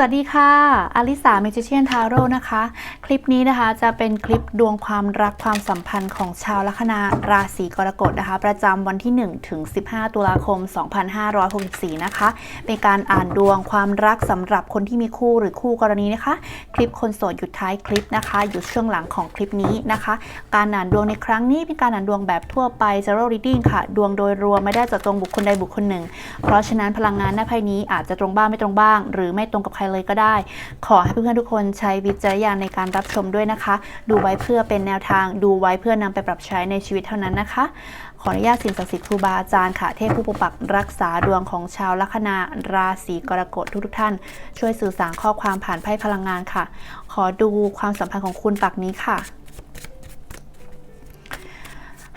สวัสดีค่ะอลิสาเมจิเชียนทาโร่นะคะ คลิปนี้นะคะจะเป็นคลิปดวงความรักความสัมพันธ์ของชาวลัคนาราศีกรกฎนะคะ ประจำวันที่ 1 ถึง 15 ตุลาคม 2564 นะคะ เป็นการอ่านดวงความรักสำหรับคนที่มีคู่หรือคู่กรณีนะคะ คลิปคนโสดหยุดท้ายคลิปนะคะ อยู่ช่วงหลังของคลิปนี้นะคะ การอ่านดวงในครั้งนี้เป็นการอ่านดวงแบบทั่วไป zero reading ค่ะ ดวงโดยรวมไม่ได้จาะจงบุคคลใดบุคคลหนึ่ง เพราะฉะนั้นพลังงานหน้าไพ่นี้อาจจะตรงบ้างไม่ตรงบ้าง หรือไม่ตรงกับใครเลยก็ได้ ขอให้เพื่อนๆทุกคนใช้วิจารณญาณในการรับชมด้วยนะคะ ดูไว้เพื่อเป็นแนวทาง ดูไว้เพื่อนำไปปรับใช้ในชีวิตเท่านั้นนะคะ ขออนุญาตสิ่งศักดิ์สิทธิ์ครูบาอาจารย์ค่ะเทพผู้ปกปักรักษาดวงของชาวลัคนาราศีกรกฎทุกๆท่าน ช่วยสื่อสารข้อความผ่านไพ่พลังงานค่ะ ขอดูความสัมพันธ์ของคุณปักนี้ค่ะ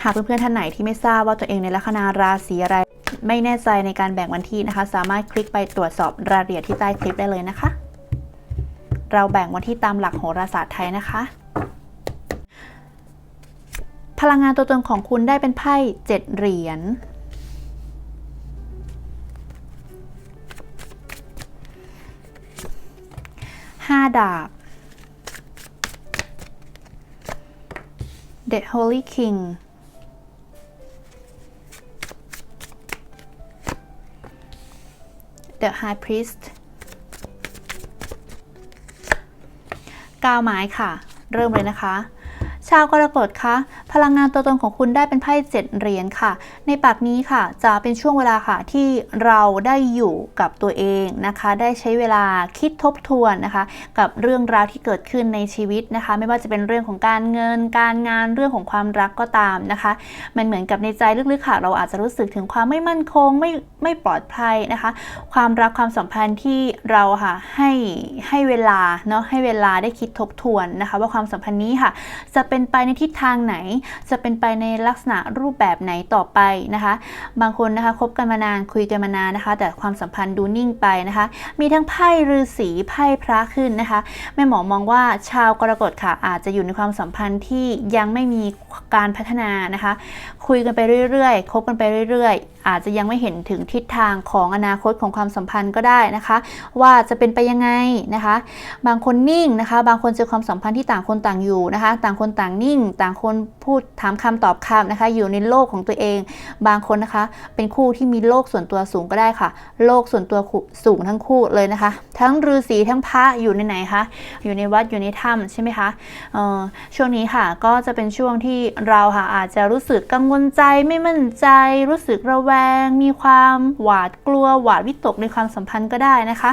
หากเพื่อนๆท่านไหนที่ไม่ทราบว่าตัวเองในลัคนาราศีอะไร ไม่แน่ใจในการแบ่งวันที่นะคะ สามารถคลิกไปตรวจสอบรายละเอียดที่ใต้คลิปได้เลยนะคะ เราแบ่งวันที่ตามหลักโหราศาสตร์ไทยนะคะ พลังงานตัวตนของคุณได้เป็นไพ่เจ็ดเหรียญห้าดาบ The Holy King The High Priest กาวไม้ค่ะ เริ่มเลยนะคะ ชาวกรกฎคะ พลังงานตัวตนของคุณได้เป็นไพ่เจ็ดเหรียญค่ะ ในปากนี้ค่ะจะเป็นช่วงเวลาค่ะที่เราได้อยู่กับตัวเองนะคะ ได้ใช้เวลาคิดทบทวนนะคะ กับเรื่องราวที่เกิดขึ้นในชีวิตนะคะ ไม่ว่าจะเป็นเรื่องของการเงิน การงานเรื่องของความรักก็ตามนะคะ มันเหมือนกับในใจลึกๆค่ะ เราอาจจะรู้สึกถึงความไม่มั่นคงไม่ไม่ปลอดภัยนะคะ ความรักความสัมพันธ์ที่เราค่ะให้ให้เวลาเนาะให้เวลาได้คิดทบทวนนะคะ ว่าความสัมพันธ์นี้ค่ะ จะเป็นไปในทิศทางไหนจะเป็นไปในลักษณะรูปแบบไหนต่อไปนะคะ บางคนนะคะคบกันมานานคุยกันมานานนะคะ แต่ความสัมพันธ์ดูนิ่งไปนะคะ มีทั้งไพ่ฤาษีไพ่พระขึ้นนะคะแม่หมอมองว่าชาวกรกฎค่ะ อาจจะอยู่ในความสัมพันธ์ที่ยังไม่มีการพัฒนานะคะ คุยกันไปเรื่อยๆคบกันไปเรื่อยๆ อาจจะยังไม่เห็นถึงทิศทางของอนาคตของความสัมพันธ์ก็ได้นะคะ ว่าจะเป็นไปยังไงนะคะ บางคนนิ่งนะคะ บางคนเจอความสัมพันธ์ที่ต่างคนต่างอยู่นะคะ ต่างคนต่างนิ่ง ต่างคนพูดถามคำตอบคำนะคะ อยู่ในโลกของตัวเอง บางคนนะคะ เป็นคู่ที่มีโลกส่วนตัวสูงก็ได้ค่ะ โลกส่วนตัวสูงทั้งคู่เลยนะคะ ทั้งฤาษีทั้งพระอยู่ในไหนคะอยู่ในวัดอยู่ในถ้ำใช่ไหมคะช่วงนี้ค่ะก็จะเป็นช่วงที่เราค่ะอาจจะรู้สึกกังวลใจไม่มั่นใจ รู้สึกระแวง มีความหวาดกลัวหวาดวิตกในความสัมพันธ์ก็ได้นะคะ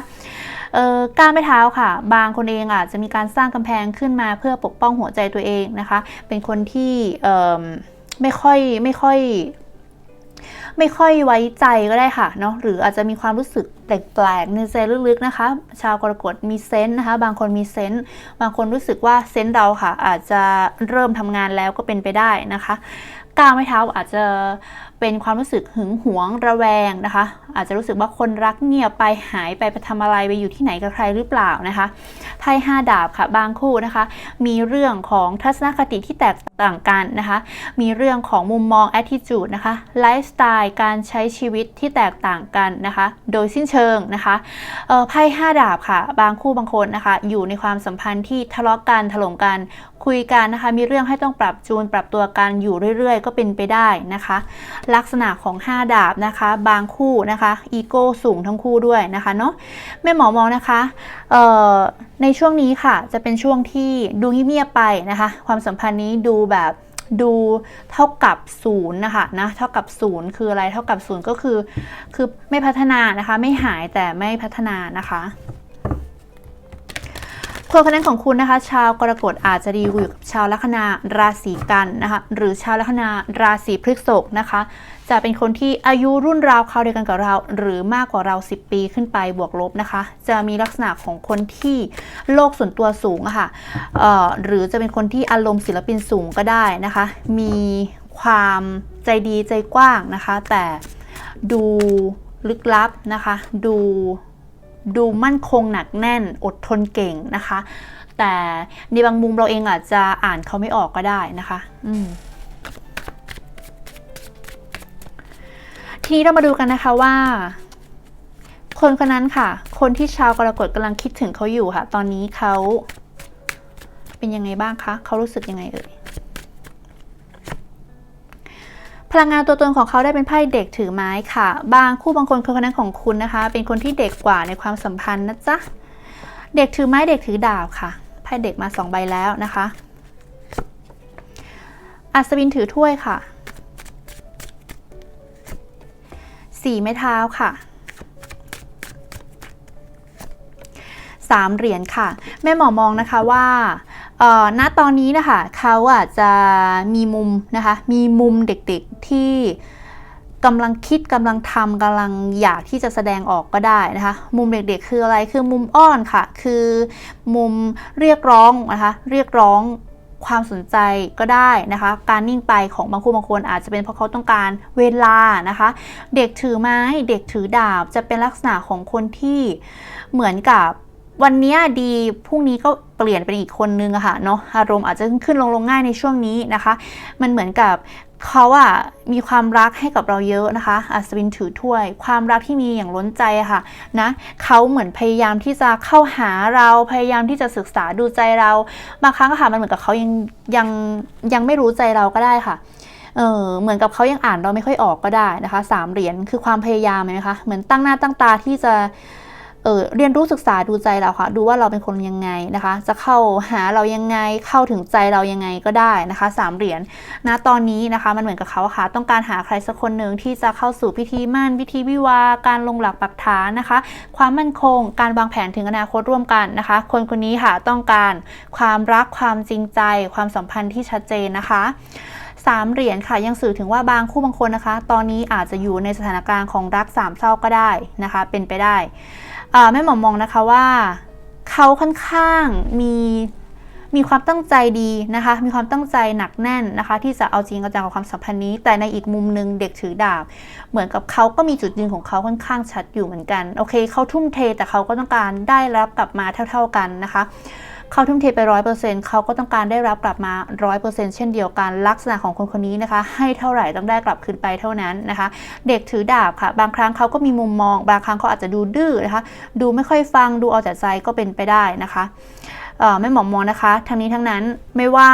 ก้าวไม่เท้าค่ะ บางคนเองอาจจะมีการสร้างกำแพงขึ้นมาเพื่อปกป้องหัวใจตัวเองนะคะ เป็นคนที่ไม่ค่อยไม่ค่อยไม่ค่อยไว้ใจก็ได้ค่ะเนาะหรืออาจจะมีความรู้สึกแปลกๆในใจลึกๆนะคะ ชาวกรกฎมีเซนส์นะคะ บางคนมีเซนส์บางคนรู้สึกว่าเซนส์เราค่ะ อาจจะเริ่มทำงานแล้วก็เป็นไปได้นะคะ ก้าวไม่เท้าอาจจะเป็นความรู้สึกหึงหวงระแวงนะคะ อาจจะรู้สึกว่าคนรักเงียบไปหายไปไปทำอะไรไปอยู่ที่ไหนกับใครหรือเปล่านะคะไพ่ห้าดาบค่ะบางคู่นะคะ มีเรื่องของทัศนคติที่แตกต่างกันนะคะ มีเรื่องของมุมมอง attitude นะคะไลฟ์สไตล์การใช้ชีวิตที่แตกต่างกันนะคะ โดยสิ้นเชิงนะคะไพ่ห้าดาบค่ะ บางคู่บางคนนะคะ อยู่ในความสัมพันธ์ที่ทะเลาะกันถล่มกัน คุยกันนะคะ มีเรื่องให้ต้องปรับจูน ปรับตัวกันอยู่เรื่อย ๆ ก็เป็นไปได้นะคะ ลักษณะของ 5 ดาบนะคะ บางคู่นะคะอีโก้สูงทั้งคู่ด้วยนะคะเนาะแม่หมอมองนะคะในช่วงนี้ค่ะ จะเป็นช่วงที่ดูเงียบๆไปนะคะ ความสัมพันธ์นี้ดูแบบดูเท่ากับศูนย์นะคะนะเท่ากับศูนย์คืออะไรเท่ากับศูนย์ก็คือคือไม่พัฒนานะคะ ไม่หายแต่ไม่พัฒนานะคะ คนคะแนนของคุณนะคะ ชาวกรกฎอาจจะดีอยู่กับชาวลัคนาราศีกันนะคะหรือชาวลัคนาราศีพฤษภนะคะ จะเป็นคนที่อายุรุ่นราวคราวเดียวกันกับเรา หรือมากกว่าเรา 10 ปีขึ้นไปบวกลบนะคะ จะมีลักษณะของคนที่โลกส่วนตัวสูงะค่ะเอ่อหรือจะเป็นคนที่อารมณ์ศิลปินสูงก็ได้นะคะ มีความใจดีใจกว้างนะคะ แต่ดูลึกลับนะคะ ดู ดูมั่นคงหนักแน่นอดทนเก่งนะคะ แต่ในบางมุมเราเองอาจจะอ่านเขาไม่ออกก็ได้นะคะอืมทีนี้เรามาดูกันนะคะว่า คนคนนั้นค่ะ คนที่ชาวกรกฎกำลังคิดถึงเขาอยู่ค่ะ ตอนนี้เขาเป็นยังไงบ้างคะเขารู้สึกยังไงเอ่ย พลังงานตัวตนของเขาได้เป็นไพ่เด็กถือไม้ค่ะ บางคู่บางคนคนคนนั้นของคุณนะคะ เป็นคนที่เด็กกว่าในความสัมพันธ์นะจ๊ะ เด็กถือไม้เด็กถือดาบค่ะ ไพ่เด็กมาสองใบแล้วนะคะ อัศวินถือถ้วยค่ะ สี่ไม้เท้าค่ะสามเหรียญค่ะ แม่หมอมองนะคะว่า ณตอนนี้นะคะเขาอะจะมีมุมนะคะ มีมุมเด็กๆที่กำลังคิดกำลังทำกำลังอยากที่จะแสดงออกก็ได้นะคะ มุมเด็กๆคืออะไรคือมุมอ้อนค่ะ คือมุมเรียกร้องนะคะเรียกร้องความสนใจก็ได้นะคะ การนิ่งไปของบางคู่บางคนอาจจะเป็นเพราะเขาต้องการเวลานะคะ เด็กถือไม้เด็กถือดาบจะเป็นลักษณะของคนที่เหมือนกับ วันนี้ดีพรุ่งนี้ก็เปลี่ยนเป็นอีกคนนึงอะค่ะเนาะอารมณ์อาจจะขึ้นลงลงง่ายในช่วงนี้นะคะ มันเหมือนกับเขาอะมีความรักให้กับเราเยอะนะคะอัศวินถือถ้วย ความรักที่มีอย่างล้นใจค่ะนะเขาเหมือนพยายามที่จะเข้าหาเราพยายามที่จะศึกษาดูใจเราบางครั้งค่ะมันเหมือนกับเขายังยังยังไม่รู้ใจเราก็ได้ค่ะเออเหมือนกับเขายังอ่านเราไม่ค่อยออกก็ได้นะคะสามเหรียญคือความพยายามไหมคะเหมือนตั้งหน้าตั้งตาที่จะ ออเรียนรู้ศึกษาดูใจเราค่ะ ดูว่าเราเป็นคนยังไงนะคะ จะเข้าหาเรายังไงเข้าถึงใจเรายังไงก็ได้นะคะสามเหรียญนะตอนนี้นะคะ มันเหมือนกับเขาค่ะ ต้องการหาใครสักคนหนึ่งที่จะเข้าสู่พิธีมั่นพิธีวิวาการลงหลักปักฐานนะคะ ความมั่นคง การวางแผนถึงอนาคตร่วมกันนะคะ คนคนนี้ค่ะต้องการความรักความจริงใจ ความสัมพันธ์ที่ชัดเจนนะคะสามเหรียญค่ะยังสื่อถึงว่าบางคู่บางคนนะคะ ตอนนี้อาจจะอยู่ในสถานการณ์ของรักสามเศร้าก็ได้นะคะ เป็นไปได้ แม่หมอมองนะคะว่าเขาค่อนข้างมีมีความตั้งใจดีนะคะ มีความตั้งใจหนักแน่นนะคะ ที่จะเอาจริงเอาจังกับความสัมพันธ์นี้ แต่ในอีกมุมหนึ่งเด็กถือดาบ เหมือนกับเขาก็มีจุดยืนของเขาค่อนข้างชัดอยู่เหมือนกัน โอเคเขาทุ่มเทแต่เขาก็ต้องการได้รับกลับมาเท่า ๆกันนะคะ เขาทุ่มเทไปร้อยเปอร์เซ็นต์เขาก็ต้องการได้รับกลับมาร้อยเปอร์เซ็นต์เช่นเดียวกัน ลักษณะของคนคนนี้นะคะ ให้เท่าไหร่ต้องได้กลับคืนไปเท่านั้นนะคะ เด็กถือดาบค่ะ บางครั้งเขาก็มีมุมมอง บางครั้งเขาอาจจะดูดื้อนะคะ ดูไม่ค่อยฟังดูเอาแต่ใจก็เป็นไปได้นะคะไม่หมอมองนะคะ ทั้งนี้ทั้งนั้นไม่ว่า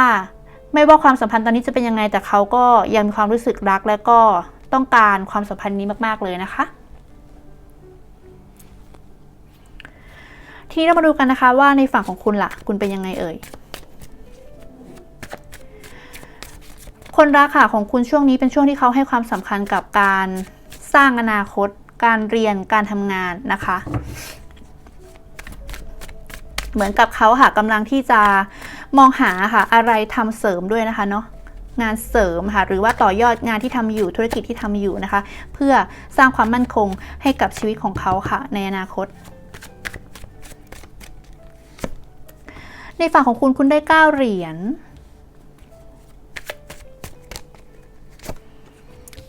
ไม่ว่าความสัมพันธ์ตอนนี้จะเป็นยังไงแต่เขาก็ยังมีความรู้สึกรักและก็ต้องการความสัมพันธ์นี้มาก ๆ เลยนะคะ ทีนี้เรามาดูกันนะคะว่าในฝั่งของคุณล่ะ คุณเป็นยังไงเอ่ย คนรักค่ะของคุณช่วงนี้เป็นช่วงที่เขาให้ความสำคัญกับการสร้างอนาคต การเรียนการทำงานนะคะ เหมือนกับเขาค่ะกำลังที่จะมองหาค่ะอะไรทำเสริมด้วยนะคะเนาะงานเสริมค่ะหรือว่าต่อยอดงานที่ทำอยู่ธุรกิจที่ทำอยู่นะคะ เพื่อสร้างความมั่นคงให้กับชีวิตของเขาค่ะ ในอนาคต ในฝั่งของคุณคุณได้ 9 เหรียญ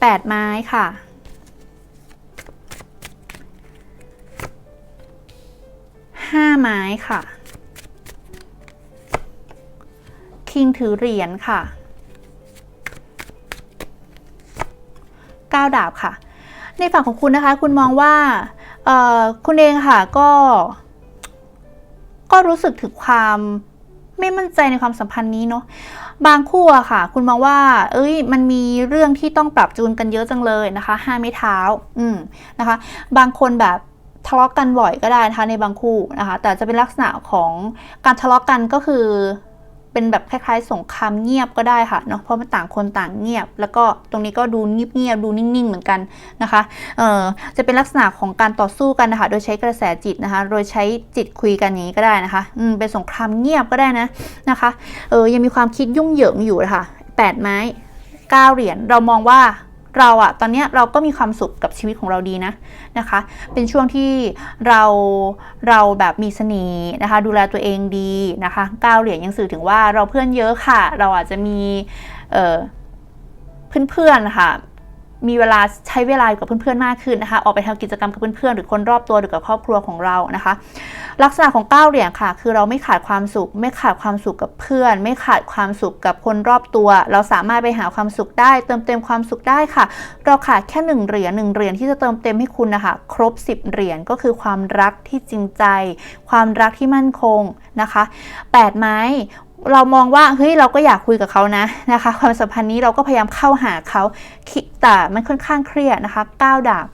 8 ไม้ค่ะ 5 ไม้ค่ะ คิงถือเหรียญค่ะ 9 ดาบค่ะ ในฝั่งของคุณนะคะ คุณมองว่า คุณเองค่ะก็ ก็รู้สึกถึงความไม่มั่นใจในความสัมพันธ์นี้เนาะบางคู่อะค่ะ คุณมองว่า เอ้ย มันมีเรื่องที่ต้องปรับจูนกันเยอะจังเลยนะคะห้าไม่เท้า อืมนะคะ บางคนแบบทะเลาะกันบ่อยก็ได้นะคะในบางคู่นะคะ แต่จะเป็นลักษณะของการทะเลาะกันก็คือ เป็นแบบคล้ายๆสงครามเงียบก็ได้ค่ะเนาะเพราะมันต่างคนต่างเงียบ แล้วก็ตรงนี้ก็ดูเงียบๆดูนิ่งๆเหมือนกันนะคะเออจะเป็นลักษณะของการต่อสู้กันนะคะโดยใช้กระแสจิตนะคะ โดยใช้จิตคุยกันอย่างนี้ก็ได้นะคะอืมเป็นสงครามเงียบก็ได้นะนะคะเออยังมีความคิดยุ่งเหยิงอยู่นะคะแปดไม้เก้าเหรียญเรามองว่า เราอะตอนนี้เราก็มีความสุขกับชีวิตของเราดีนะนะคะ เป็นช่วงที่เราเราแบบมีเสน่ห์นะคะ ดูแลตัวเองดีนะคะก้าวเหรียญยังสื่อถึงว่าเราเพื่อนเยอะค่ะ เราอาจจะมีเเพื่อนๆค่ะ มีเวลาใช้เวลาอยู่กับเพื่อนๆมากขึ้นนะคะ ออกไปทำกิจกรรมกับเพื่อนๆหรือคนรอบตัวหรือกับครอบครัวของเรานะคะ ลักษณะของก้าเหรียญค่ะ คือเราไม่ขาดความสุข ไม่ขาดความสุขกับเพื่อน ไม่ขาดความสุขกับคนรอบตัว เราสามารถไปหาความสุขได้ เติมเต็มความสุขได้ค่ะ เราขาดแค่หนึ่งเหรียญหนึ่งเหรียญที่จะเติมเต็มให้คุณนะคะ ครบ 10เหรียญก็คือความรักที่จริงใจ ความรักที่มั่นคงนะคะแปดไม้ เรามองว่าเฮ้ยเราก็อยากคุยกับเขานะนะคะ ความสัมพันธ์นี้เราก็พยายามเข้าหาเขาคิดแต่มันค่อนข้างเครียดนะคะก้าวดาบ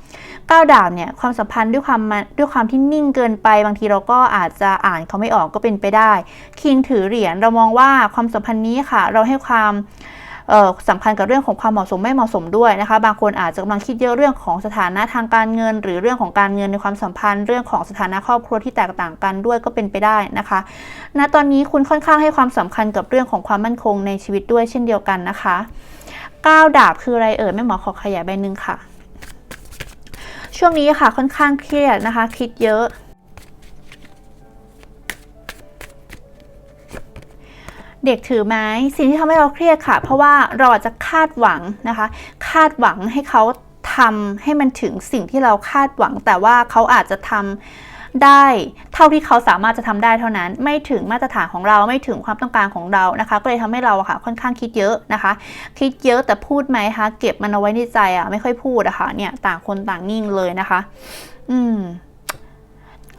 ก้าวดาบเนี่ยความสัมพันธ์ด้วยความด้วยความที่นิ่งเกินไป บางทีเราก็อาจจะอ่านเขาไม่ออกก็เป็นไปได้ คิงถือเหรียญเรามองว่าความสัมพันธ์นี้ค่ะ เราให้ความ สำคัญกับเรื่องของความเหมาะสมไม่เหมาะสมด้วยนะคะ บางคนอาจจะกำลังคิดเยอะเรื่องของสถานะทางการเงิน หรือเรื่องของการเงินในความสัมพันธ์ เรื่องของสถานะครอบครัวที่แตกต่างกันด้วยก็เป็นไปได้นะคะณตอนนี้คุณค่อนข้างให้ความสำคัญกับเรื่องของความมั่นคงในชีวิตด้วยเช่นเดียวกันนะคะก้าวดาบคืออะไรเอ่ยแม่หมอขอขยายใบหนึ่งค่ะ ช่วงนี้ค่ะค่อนข้างเครียดนะคะ คิดเยอะ เด็กถือไม้สิ่งที่ทำให้เราเครียดค่ะ เพราะว่าเราอาจจะคาดหวังนะคะ คาดหวังให้เขาทำให้มันถึงสิ่งที่เราคาดหวัง แต่ว่าเขาอาจจะทำได้เท่าที่เขาสามารถจะทำได้เท่านั้น ไม่ถึงมาตรฐานของเราไม่ถึงความต้องการของเรานะคะ ก็เลยทำให้เราค่ะค่อนข้างคิดเยอะนะคะ คิดเยอะแต่พูดไหมคะเก็บมันเอาไว้ในใจอะไม่ค่อยพูดอะค่ะเนี่ยต่างคนต่างนิ่งเลยนะคะ อืม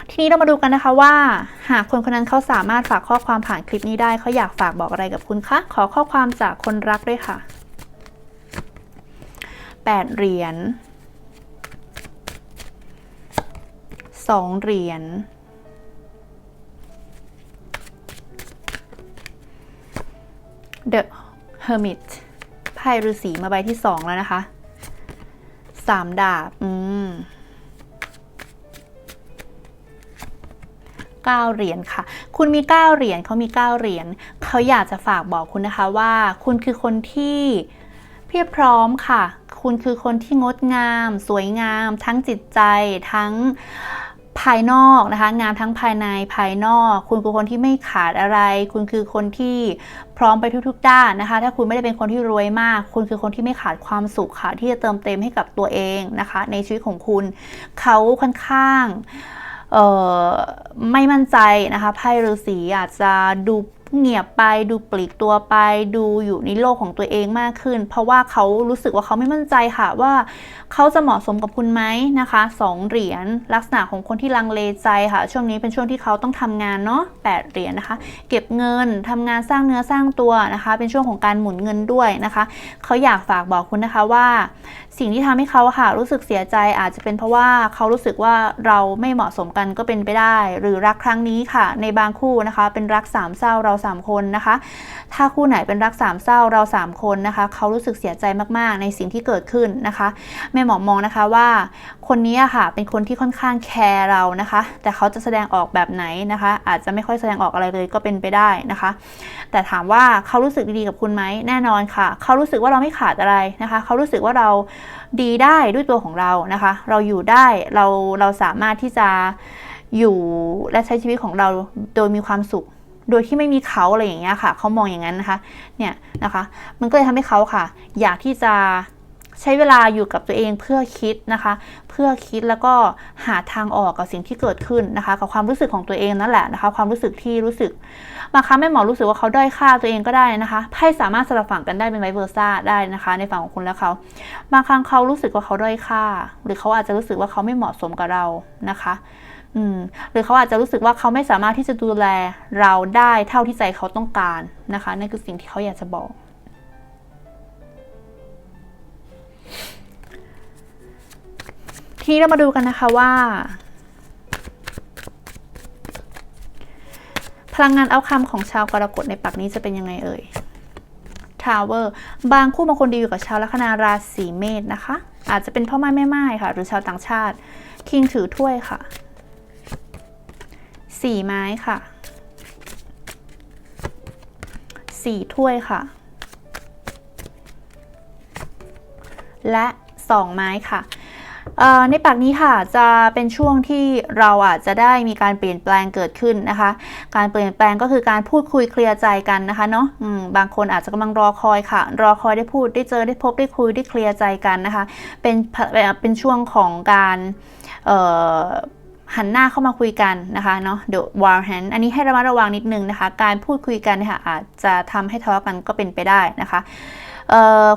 ทีนี้เรามาดูกันนะคะว่า หากคนคนนั้นเขาสามารถฝากข้อความผ่านคลิปนี้ได้เขาอยากฝากบอกอะไรกับคุณคะขอข้อความจากคนรักด้วยค่ะแปดเหรียญสองเหรียญ The Hermit ไพ่ฤาษีมาใบที่สองแล้วนะคะสามดาบอืม เก้าเหรียญค่ะ คุณมีเก้าเหรียญเขามีเก้าเหรียญเขาอยากจะฝากบอกคุณนะคะว่า คุณคือคนที่เพียบพร้อมค่ะ คุณคือคนที่งดงาม สวยงาม ทั้งจิตใจทั้งภายนอกนะคะ งามทั้งภายในภายนอก คุณคือคนที่ไม่ขาดอะไร คุณคือคนที่พร้อมไปทุกๆด้านนะคะ ถ้าคุณไม่ได้เป็นคนที่รวยมาก คุณคือคนที่ไม่ขาดความสุขค่ะ ที่จะเติมเต็มให้กับตัวเองนะคะ ในชีวิตของคุณ เขาค่อนข้าง ไม่มั่นใจนะคะไพ่ฤาษีอาจจะดูเงียบไปดูปลีกตัวไป ดูอยู่ในโลกของตัวเองมากขึ้น เพราะว่าเขารู้สึกว่าเขาไม่มั่นใจค่ะว่า เขาจะเหมาะสมกับคุณไหมนะคะสองเหรียญลักษณะของคนที่ลังเลใจค่ะ ช่วงนี้เป็นช่วงที่เขาต้องทำงานเนาะแปดเหรียญนะคะ เก็บเงินทำงานสร้างเนื้อสร้างตัวนะคะ เป็นช่วงของการหมุนเงินด้วยนะคะเขาอยากฝากบอกคุณนะคะว่าสิ่งที่ทำให้เขาค่ะรู้สึกเสียใจอาจจะเป็นเพราะว่าเขารู้สึกว่าเราไม่เหมาะสมกันก็เป็นไปได้ หรือรักครั้งนี้ค่ะ ในบางคู่นะคะ เป็นรักสามเศร้าเราสามคนนะคะ ถ้าคู่ไหนเป็นรักสามเศร้าเราสามคนนะคะ เขารู้สึกเสียใจมากๆ ในสิ่งที่เกิดขึ้นนะคะแม่หมอมองนะคะว่า คนนี้ค่ะเป็นคนที่ค่อนข้างแคร์เรานะคะ แต่เขาจะแสดงออกแบบไหนนะคะ อาจจะไม่ค่อยแสดงออกอะไรเลยก็เป็นไปได้นะคะ แต่ถามว่าเขารู้สึกดีกับคุณไหมแน่นอนค่ะ เขารู้สึกว่าเราไม่ขาดอะไรนะคะ เขารู้สึกว่าเราดีได้ด้วยตัวของเรานะคะ เราอยู่ได้เราเราสามารถที่จะอยู่และใช้ชีวิตของเราโดยมีความสุข โดยที่ไม่มีเขาอะไรอย่างเงี้ยค่ะ เขามองอย่างนั้นนะคะ เนี่ยนะคะ มันก็เลยทำให้เขาค่ะ อยากที่จะ ใช้เวลาอยู่กับตัวเองเพื่อคิดนะคะ เพื่อคิดแล้วก็หาทางออกกับสิ่งที่เกิดขึ้นนะคะ กับความรู้สึกของตัวเองนั่นแหละนะคะ ความรู้สึกที่รู้สึกบางครั้งแม่หมอรู้สึกว่าเขาด้อยค่าตัวเองก็ได้นะคะไพ่สามารถสลับฝั่งกันได้เป็นไวเวอร์ซ่าได้นะคะ ในฝั่งของคุณและเขาบางครั้งเขารู้สึกว่าเขาด้อยค่า หรือเขาอาจจะรู้สึกว่าเขาไม่เหมาะสมกับเรานะคะอืมหรือเขาอาจจะรู้สึกว่าเขาไม่สามารถที่จะดูแลเราได้เท่าที่ใจเขาต้องการนะคะนั่นคือสิ่งที่เขาอยากจะบอก ทีนี้เรามาดูกันนะคะว่า พลังงานเอาคำของชาวกรกฎในปักนี้จะเป็นยังไงเอ่ยทาวเวอร์บางคู่บางคนดีอยู่กับชาวลัคนาราศีเมษนะคะ อาจจะเป็นพ่อไม้แม่ไม้ค่ะ หรือชาวต่างชาติ คิงถือถ้วยค่ะสี่ไม้ค่ะสี่ถ้วยค่ะ และสองไม้ค่ะ ในปากนี้ค่ะจะเป็นช่วงที่เราอาจจะได้มีการเปลี่ยนแปลงเกิดขึ้นนะคะ การเปลี่ยนแปลงก็คือการพูดคุยเคลียร์ใจกันนะคะเนาะบางคนอาจจะกำลังรอคอยค่ะ รอคอยได้พูดได้เจอได้พบได้คุยได้เคลียร์ใจกันนะคะ เป็นเป็นช่วงของการหันหน้าเข้ามาคุยกันนะคะเนาะ the war hand อันนี้ให้ระมัดระวังนิดนึงนะคะ การพูดคุยกันนี่ยค่ะอาจจะทำให้ทะเลาะกันก็เป็นไปได้นะคะ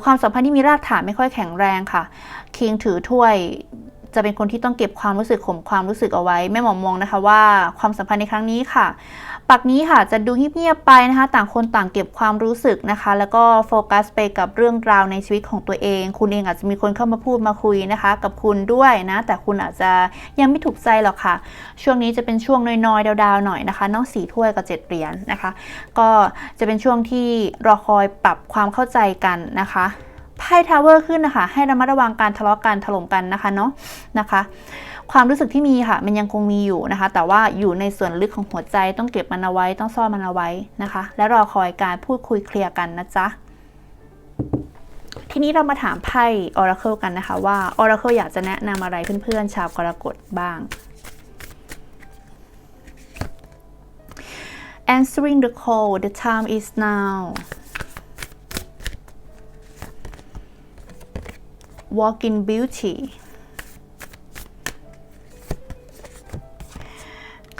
ความสัมพันธ์ที่มีรากฐานไม่ค่อยแข็งแรงค่ะ คิงถือถ้วยจะเป็นคนที่ต้องเก็บความรู้สึกข่มความรู้สึกเอาไว้แม่หมอมองนะคะว่าความสัมพันธ์ในครั้งนี้ค่ะ ปักนี้ค่ะจะดูเงียบๆไปนะคะ ต่างคนต่างเก็บความรู้สึกนะคะ แล้วก็โฟกัสไปกับเรื่องราวในชีวิตของตัวเอง คุณเองอาจจะมีคนเข้ามาพูดมาคุยนะคะ กับคุณด้วยนะ แต่คุณอาจจะยังไม่ถูกใจหรอกค่ะ ช่วงนี้จะเป็นช่วงน้อยๆดาวๆหน่อยนะคะนอกสีถ้วยกับเจ็ดเหรียญนะคะ ก็จะเป็นช่วงที่รอคอยปรับความเข้าใจกันนะคะไพ่ทาวเวอร์ขึ้นนะคะ ให้ระมัดระวังการทะเลาะกันถล่มกันนะคะเนาะนะคะ ความรู้สึกที่มีค่ะ มันยังคงมีอยู่นะคะ แต่ว่าอยู่ในส่วนลึกของหัวใจต้องเก็บมันเอาไว้ ต้องซ่อนมันเอาไว้นะคะ และรอคอยการพูดคุยเคลียร์กันนะจ๊ะทีนี้เรามาถามไพ่ Oracle กันนะคะว่า Oracle อยากจะแนะนำอะไรเพื่อนๆ ชาวกรกฎบ้าง Answering the call the time is now Walk in beauty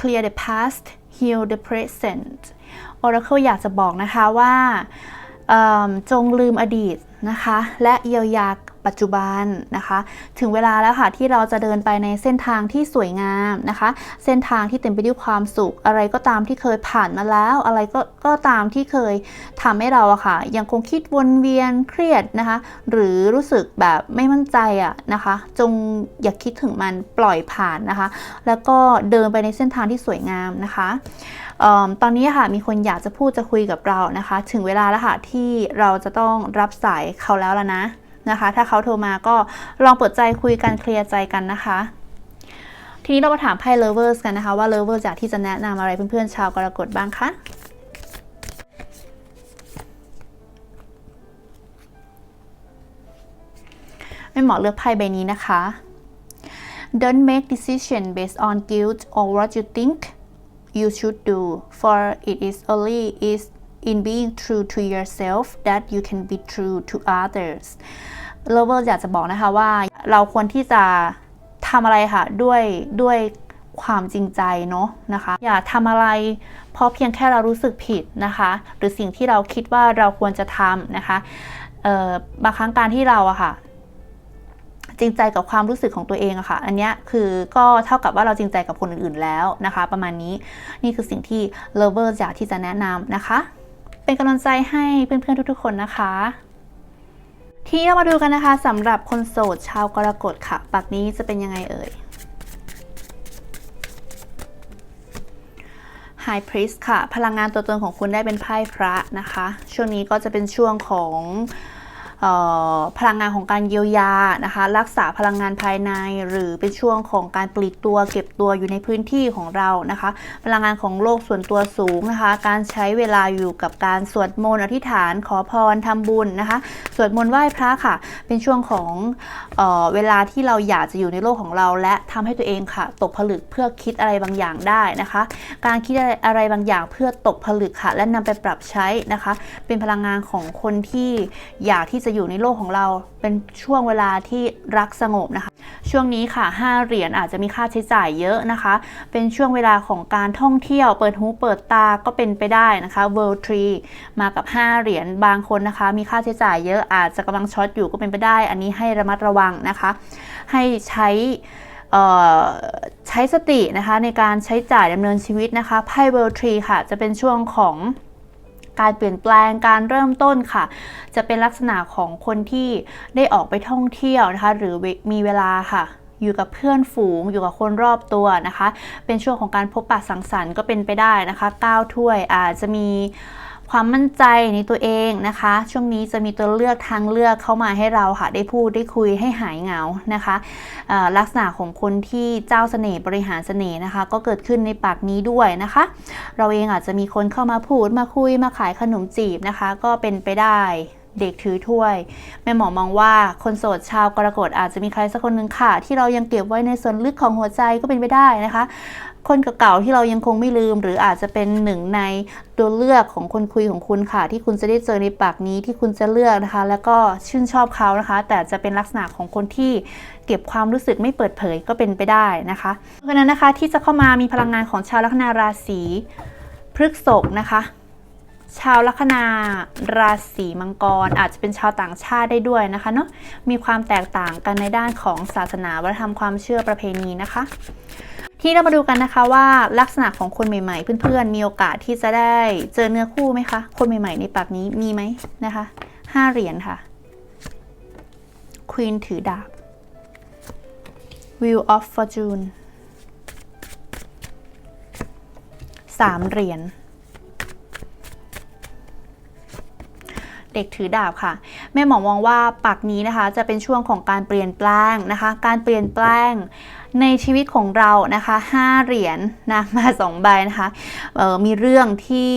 clear the past heal the present Oracle อยากจะบอกนะคะว่าจงลืมอดีตนะคะ และเยียวยา ปัจจุบันนะคะ ถึงเวลาแล้วค่ะที่เราจะเดินไปในเส้นทางที่สวยงามนะคะ เส้นทางที่เต็มไปด้วยความสุข อะไรก็ตามที่เคยผ่านมาแล้ว อะไรก็ก็ตามที่เคยทำให้เราอะค่ะ ยังคงคิดวนเวียนเครียดนะคะ หรือรู้สึกแบบไม่มั่นใจอะนะคะ จงอย่าคิดถึงมันปล่อยผ่านนะคะ แล้วก็เดินไปในเส้นทางที่สวยงามนะคะเอตอนนี้ค่ะมีคนอยากจะพูดจะคุยกับเรานะคะ ถึงเวลาแล้วค่ะที่เราจะต้องรับสายเขาแล้วละนะ นะคะ ถ้าเขาโทรมาก็ลองเปิดใจคุยกันเคลียร์ใจกันนะคะ ทีนี้เรามาถามไพ่ lovers กันนะคะ ว่า lovers อยากที่จะแนะนำอะไรเพื่อนๆชาวกรกฎบ้างคะไม่เหมาะเลือกไพ่ใบนี้นะคะ Don't make decision based on guilt or what you think you should do for it is only is in being true to yourself that you can be true to others lover อยากจะบอกนะคะว่า เราควรที่จะทำอะไรค่ะ ด้วยด้วยความจริงใจเนาะนะคะ อย่าทำอะไร เพราะเพียงแค่เรารู้สึกผิดนะคะ หรือสิ่งที่เราคิดว่าเราควรจะทำนะคะบางครั้งการที่เราอะค่ะ จริงใจกับความรู้สึกของตัวเองอะค่ะ อันนี้คือก็เท่ากับว่าเราจริงใจกับคนอื่นๆแล้วนะคะ ประมาณนี้นี่คือสิ่งที่ lover อยากที่จะแนะนำนะคะ เป็นกำลังใจให้เพื่อนๆทุกๆ คนนะคะ ที่เรามาดูกันนะคะสำหรับคนโสดชาวกรกฎค่ะ ปักนี้จะเป็นยังไงเอ่ย High Priest ค่ะ พลังงานตัวตนของคุณได้เป็นไพ่พระนะคะ ช่วงนี้ก็จะเป็นช่วงของ พลังงานของการเยียวยานะคะ รักษาพลังงานภายใน หรือเป็นช่วงของการปลีกตัวเก็บตัวอยู่ในพื้นที่ของเรานะคะ พลังงานของโลกส่วนตัวสูงนะคะ การใช้เวลาอยู่กับการสวดมนต์อธิษฐานขอพรทำบุญนะคะ สวดมนต์ไหว้พระค่ะ เป็นช่วงของเออเวลาที่เราอยากจะอยู่ในโลกของเรา และทำให้ตัวเองค่ะ ตกผลึกเพื่อคิดอะไรบางอย่างได้นะคะ การคิดอะไรบางอย่างเพื่อตกผลึกค่ะ และนำไปปรับใช้นะคะ เป็นพลังงานของคนที่อยากที่จะอยู่ในโลกของเราเป็นช่วงเวลาที่รักสงบนะคะ ช่วงนี้ค่ะ 5 เหรียญอาจจะมีค่าใช้จ่ายเยอะนะคะ เป็นช่วงเวลาของการท่องเที่ยว เปิดหูเปิดตาก็เป็นไปได้นะคะ World Tree มากับ 5 เหรียญบางคนนะคะ มีค่าใช้จ่ายเยอะอาจจะกำลังช็อตอยู่ก็เป็นไปได้ อันนี้ให้ระมัดระวังนะคะ ให้ใช้ใช้สตินะคะในการใช้จ่ายดำเนินชีวิตนะคะไพ่ World Tree ค่ะ จะเป็นช่วงของ การเปลี่ยนแปลงการเริ่มต้นค่ะ จะเป็นลักษณะของคนที่ได้ออกไปท่องเที่ยวนะคะ หรือมีเวลาค่ะอยู่กับเพื่อนฝูงอยู่กับคนรอบตัวนะคะ เป็นช่วงของการพบปะสังสรรค์ก็เป็นไปได้นะคะก้าวถ้วยอาจจะมี ความมั่นใจในตัวเองนะคะ ช่วงนี้จะมีตัวเลือกทางเลือกเข้ามาให้เราค่ะ ได้พูดได้คุยให้หายเหงานะคะลักษณะของคนที่เจ้าเสน่ห์บริหารเสน่ห์นะคะ ก็เกิดขึ้นในปากนี้ด้วยนะคะ เราเองอาจจะมีคนเข้ามาพูดมาคุยมาขายขนมจีบนะคะ ก็เป็นไปได้ เด็กถือถ้วย แม่หมอมองว่าคนโสดชาวกรกฎอาจจะมีใครสักคนหนึ่งค่ะ ที่เรายังเก็บไว้ในส่วนลึกของหัวใจก็เป็นไปได้นะคะ คนเก่าๆที่เรายังคงไม่ลืม หรืออาจจะเป็นหนึ่งในตัวเลือกของคนคุยของคุณค่ะ ที่คุณจะได้เจอในปากนี้ที่คุณจะเลือกนะคะ แล้วก็ชื่นชอบเขานะคะ แต่จะเป็นลักษณะของคนที่เก็บความรู้สึกไม่เปิดเผยก็เป็นไปได้นะคะ เพราะฉะนั้นนะคะที่จะเข้ามามีพลังงานของชาวลัคนาราศีพฤกษภนะคะ ชาวลัคนาราศีมังกร อาจจะเป็นชาวต่างชาติได้ด้วยนะคะเนาะมีความแตกต่างกันในด้านของศาสนาวัฒนธรรมความเชื่อประเพณีนะคะ ที่เรามาดูกันนะคะว่าลักษณะของคนใหม่ ๆ เพื่อนๆ มีโอกาสที่จะได้เจอเนื้อคู่ไหมคะ คนใหม่ๆในปากนี้มีไหมนะคะห้าเหรียญค่ะ Queen ถือดาบ Wheel of Fortune สามเหรียญ เด็กถือดาบค่ะ แม่หมอมองว่าปักนี้นะคะ จะเป็นช่วงของการเปลี่ยนแปลงนะคะ การเปลี่ยนแปลงในชีวิตของเรานะคะ5เหรียญนนะมา2ใบนะคะออมีเรื่องที่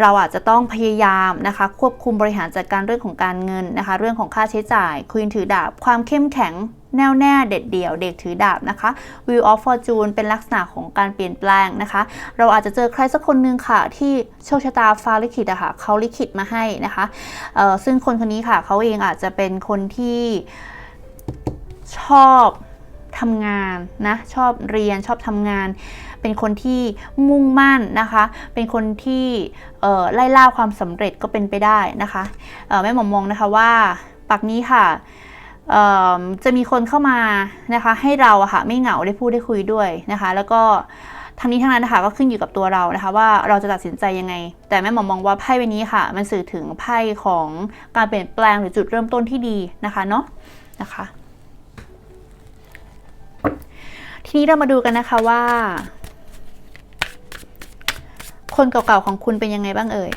เราอาจจะต้องพยายามนะคะ ควบคุมบริหารจัดการเรื่องของการเงินนะคะ เรื่องของค่าใช้จ่าย ควีนถือดาบความเข้มแข็ง แน่วแน่เด็ดเดี่ยวเด็กถือดาบนะคะ Wheel of Fortune เป็นลักษณะของการเปลี่ยนแปลงนะคะ เราอาจจะเจอใครสักคนหนึ่งค่ะ ที่โชคชะตาฟ้าลิขิตอะค่ะเขาลิขิตมาให้นะคะซึ่งคนคนนี้ค่ะเขาเองอาจจะเป็นคนที่ชอบทำงานนะชอบเรียนชอบทำงาน เป็นคนที่มุ่งมั่นนะคะ เป็นคนที่ไล่ล่าความสำเร็จก็เป็นไปได้นะคะแม่หมอมองนะคะว่าปักนี้ค่ะ จะมีคนเข้ามานะคะให้เราอะค่ะไม่เหงาได้พูดได้คุยด้วยนะคะ แล้วก็ทั้งนี้ทั้งนั้นนะคะก็ขึ้นอยู่กับตัวเรานะคะว่าเราจะตัดสินใจยังไง แต่แม่หมอมองว่าไพ่ใบนี้ค่ะ มันสื่อถึงไพ่ของการเปลี่ยนแปลงหรือจุดเริ่มต้นที่ดีนะคะเนาะนะคะทีนี้เรามาดูกันนะคะว่า คนเก่าๆของคุณเป็นยังไงบ้างเอ่ย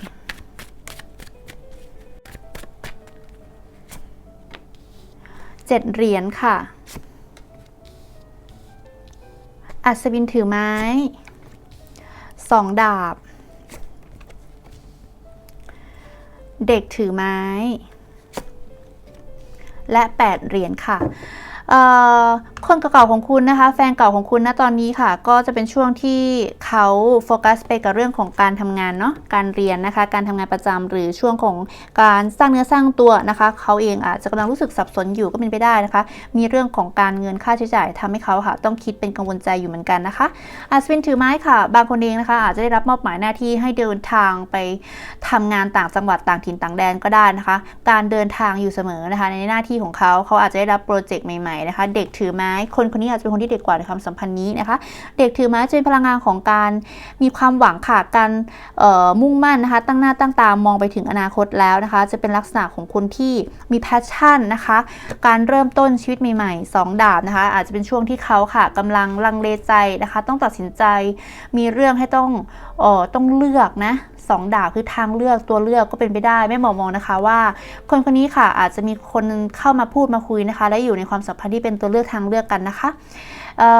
เจ็ดเหรียญค่ะ อัศวินถือไม้สองดาบ เด็กถือไม้ และแปดเหรียญค่ะ คนเก่าๆของคุณนะคะ แฟนเก่าของคุณนะตอนนี้ค่ะ ก็จะเป็นช่วงที่เขาโฟกัสไปกับเรื่องของการทำงานเนาะการเรียนนะคะ การทำงานประจำหรือช่วงของการสร้างเนื้อสร้างตัวนะคะ เขาเองอาจจะกำลังรู้สึกสับสนอยู่ก็เป็นไปได้นะคะ มีเรื่องของการเงินค่าใช้จ่ายทำให้เขาค่ะ ต้องคิดเป็นกังวลใจอยู่เหมือนกันนะคะอาสวินถือไม้ค่ะ บางคนเองนะคะ อาจจะได้รับมอบหมายหน้าที่ให้เดินทางไปทำงานต่างจังหวัดต่างถิ่นต่างแดนก็ได้นะคะ การเดินทางอยู่เสมอนะคะ ในหน้าที่ของเขาเขาอาจจะได้รับโปรเจกต์ใหม่ๆนะคะ เด็กถือไม้คนคนนี้อาจจะเป็นคนที่เด็กกว่าในความสัมพันธ์นี้นะคะ เด็กถือไม้จะเป็นพลังงานของการมีความหวังค่ะการมุ่งมั่นนะคะ ตั้งหน้าตั้งตามองไปถึงอนาคตแล้วนะคะ จะเป็นลักษณะของคนที่มีแพชชั่นนะคะ การเริ่มต้นชีวิตใหม่ๆสองดาบนะคะ อาจจะเป็นช่วงที่เขาค่ะกำลังลังเลใจนะคะ ต้องตัดสินใจมีเรื่องให้ต้องออต้องเลือกนะสองดาบคือทางเลือกตัวเลือกก็เป็นไปได้ไม่หมอมองนะคะว่า คนคนนี้ค่ะอาจจะมีคนเข้ามาพูดมาคุยนะคะ และอยู่ในความสัมพันธ์ที่เป็นตัวเลือกทางเลือกกันนะคะ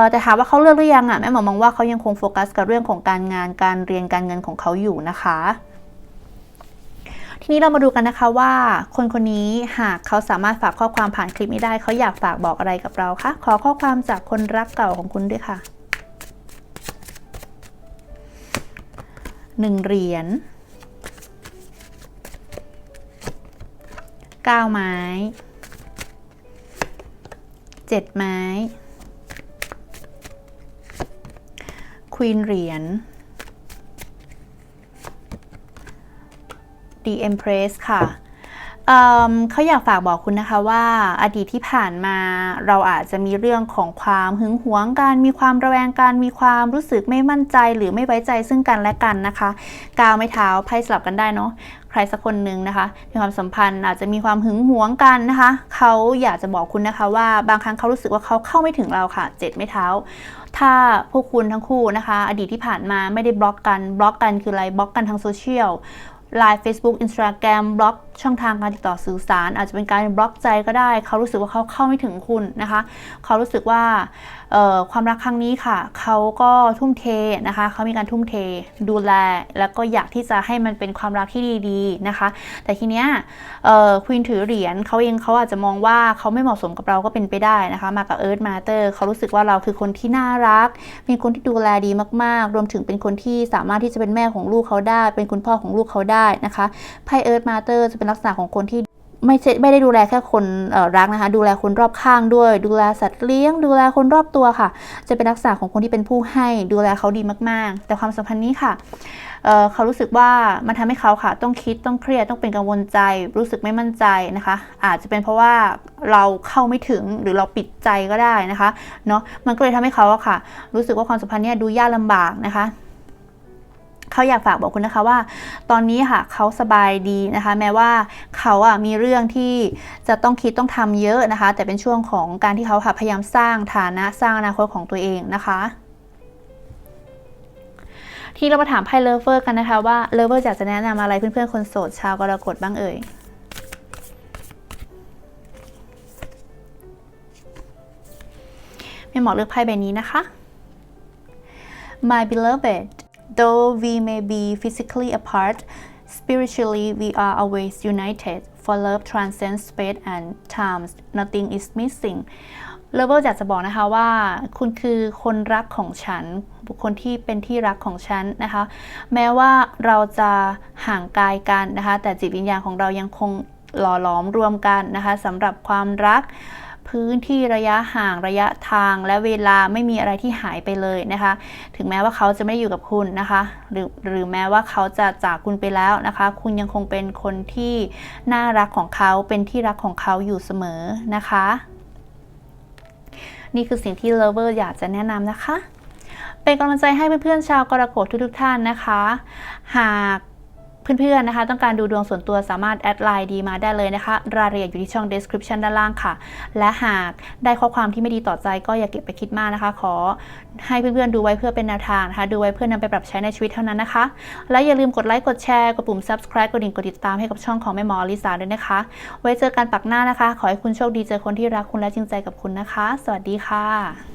แต่ถามว่าเขาเลือกหรือยังอะแม่หมอมองว่าเขายังคงโฟกัสกับเรื่องของการงานการเรียนการเงินของเขาอยู่นะคะ ทีนี้เรามาดูกันนะคะว่า คนคนนี้หากเขาสามารถฝากข้อความผ่านคลิปนี้ได้ เขาอยากฝากบอกอะไรกับเราคะขอข้อความจากคนรักเก่าของคุณด้วยค่ะหนึ่งเหรียญเก้าไม้ เจ็ดไม้ ควีนเหรียญ The Empress ค่ะ เเขาอยากฝากบอกคุณนะคะว่าอดีตที่ผ่านมาเราอาจจะมีเรื่องของความหึงหวงกันมีความระแวงกันมีความรู้สึกไม่มั่นใจ หรือไม่ไว้ใจซึ่งกันและกันนะคะกาวไม่เท้าไพ่สลับกันได้เนาะใครสักคนหนึ่งนะคะในความสัมพันธ์อาจจะมีความหึงหวงกันนะคะเขาอยากจะบอกคุณนะคะว่าบางครั้งเขารู้สึกว่าเขาเข้าไม่ถึงเราค่ะเจ็ดไม่เท้า ถ้าพวกคุณทั้งคู่นะคะ อดีตที่ผ่านมาไม่ได้บล็อกกันบล็อกกันคืออะไรบล็อกกันทางโซเชียลไลน์ Facebook Instagram บล็อกช่องทางการติดต่อสื่อสาร อาจจะเป็นการบล็อกใจก็ได้ เขารู้สึกว่าเขาเข้าไม่ถึงคุณนะคะ เขารู้สึกว่าความรักครั้งนี้ค่ะ เขาก็ทุ่มเทนะคะ เขามีการทุ่มเท ดูแล แล้วก็อยากที่จะให้มันเป็นความรักที่ดีๆนะคะ แต่ทีเนี้ยควีนถือเหรียญเขาเองเขาอาจจะมองว่าเขาไม่เหมาะสมกับเราก็เป็นไปได้นะคะ มากับเอิร์ธมาเตอร์เขารู้สึกว่าเราคือคนที่น่ารัก เป็นคนที่ดูแลดีมากๆ รวมถึงเป็นคนที่สามารถที่จะเป็นแม่ของลูกเขาได้ เป็นคุณพ่อของลูกเขาได้นะคะไพ่เอิร์ธมาเตอร์จะเป็นลักษณะของคนที่ไม่ใช่ไม่ได้ดูแลแค่คนรักนะคะ ดูแลคนรอบข้างด้วย ดูแลสัตว์เลี้ยง ดูแลคนรอบตัวค่ะ จะเป็นลักษณะของคนที่เป็นผู้ให้ดูแลเขาดีมากๆ แต่ความสัมพันธ์นี้ค่ะเเขารู้สึกว่ามันทำให้เขาค่ะ ต้องคิดต้องเครียดต้องเป็นกังวลใจ รู้สึกไม่มั่นใจนะคะ อาจจะเป็นเพราะว่าเราเข้าไม่ถึงหรือเราปิดใจก็ได้นะคะเนาะมันก็เลยทำให้เขาค่ะ รู้สึกว่าความสัมพันธ์นี้ดูยากลำบากนะคะ เขาอยากฝากบอกคุณนะคะว่า ตอนนี้ค่ะเขาสบายดีนะคะ แม้ว่าเขาอะมีเรื่องที่จะต้องคิดต้องทำเยอะนะคะ แต่เป็นช่วงของการที่เขาค่ะพยายามสร้างฐานะสร้างอนาคตของตัวเองนะคะที่เรามาถามไพ่เลเวอร์กันนะคะว่าเลเวอร์อยากจะแนะนำอะไรเพื่อนๆคนโสดชาวกรกฎบ้างเอ่ยไม่เหมาะเลือกไพ่ใบนี้นะคะ My beloved, though we may be physically apart, spiritually we are always united. For love transcends space and time. Nothing is missing. เลเวอร์อยากจะบอกนะคะว่า คุณคือคนรักของฉัน บุคคลที่เป็นที่รักของฉันนะคะ แม้ว่าเราจะห่างกายกันนะคะ แต่จิตวิญญาณของเรายังคงหล่อหลอมรวมกันนะคะสำหรับความรัก พื้นที่ระยะห่างระยะทางและเวลาไม่มีอะไรที่หายไปเลยนะคะ ถึงแม้ว่าเขาจะไม่ได้อยู่กับคุณนะคะ หรือหรือแม้ว่าเขาจะจากคุณไปแล้วนะคะ คุณยังคงเป็นคนที่น่ารักของเขาเป็นที่รักของเขาอยู่เสมอนะคะ นี่คือสิ่งที่เลเวอร์อยากจะแนะนำนะคะ เป็นกำลังใจให้เพื่อนๆชาวกรกฎทุกๆท่านนะคะ หาก เพื่อนๆนะคะ ต้องการดูดวงส่วนตัวสามารถแอดไลน์ดีมาได้เลยนะคะรายละเอียดอยู่ที่ช่อง description ด้านล่างค่ะ และหากได้ข้อความที่ไม่ดีต่อใจก็อย่าเก็บไปคิดมากนะคะ ขอให้เพื่อนๆดูไว้เพื่อเป็นแนวทางนะคะ ดูไว้เพื่อนำไปปรับใช้ในชีวิตเท่านั้นนะคะ และอย่าลืมกดไลค์กดแชร์กดปุ่ม subscribe กดดิ่งกดติดตามให้กับช่องของแม่หมออลิสาด้วยนะคะ ไว้เจอกันปักหน้านะคะ ขอให้คุณโชคดีเจอคนที่รักคุณและจริงใจกับคุณนะคะ สวัสดีค่ะ